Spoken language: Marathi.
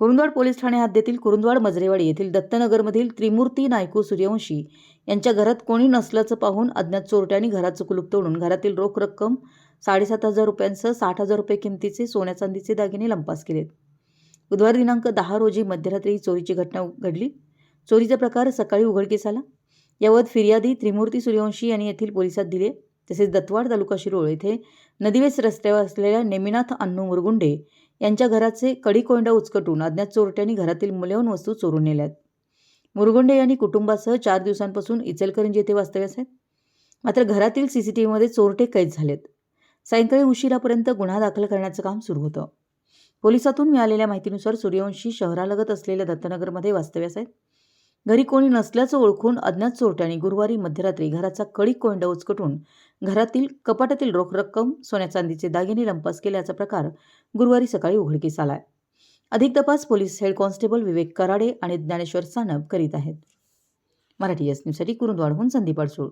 कुरुंदवाड पोलीस ठाणे हद्दीतील कुरुंदवाड मजरेवाडी येथील दत्तनगरमधील त्रिमूर्ती नायकू सूर्यवंशी. यांच्या घरात कोणी नसल्याचं पाहून अज्ञात चोरट्यांनी घराचं कुलूप तोडून घरातील रोख रक्कम साडेसात हजार रुपयांसह साठ हजार रुपये किमतीचे सोन्या चांदीचे दागिने लंपास केलेत. बुधवार दिनांक दहा रोजी मध्यरात्री ही चोरीची घटना घडली. चोरीचा प्रकार सकाळी उघडकीस आला. यावत फिर्यादी त्रिमूर्ती सूर्यवंशी यांनी येथील पोलिसात दिले तसेच दत्तवाड तालुका शिरोळ येथे नदीवेस रस्त्यावर असलेल्या नेमिनाथ अण्णू मुरगुंडे यांच्या घराचे कडीकोंडा उचकटून अज्ञात चोरट्यांनी घरातील मूल्यवान वस्तू चोरून नेल्यात. मुरगुंडे यांनी कुटुंबासह चार दिवसांपासून इचलकरंजी येथे वास्तव्यास आहेत. मात्र घरातील सीसीटीव्हीमध्ये चोरटे कैद झालेत. सायंकाळी उशिरापर्यंत गुन्हा दाखल करण्याचं काम सुरू होतं. पोलिसातून मिळालेल्या माहितीनुसार सूर्यवंशी शहरालगत असलेल्या दत्तनगरमध्ये वास्तव्यास आहेत. घरी कोणी नसल्याचं ओळखून अज्ञात चोरट्याने गुरुवारी मध्यरात्री घराचा कडी कोंडा उचकटून घरातील कपाटातील रोख रक्कम सोन्या चांदीचे दागिने लंपास केल्याचा प्रकार गुरुवारी सकाळी उघडकीस आलाय. अधिक तपास police head constable Vivek Karade आणि ज्ञानेश्वर सानप करीत आहेत. मराठी एस न्यूजसाठी कुरुंदवाडहून संदीप अडसूळ.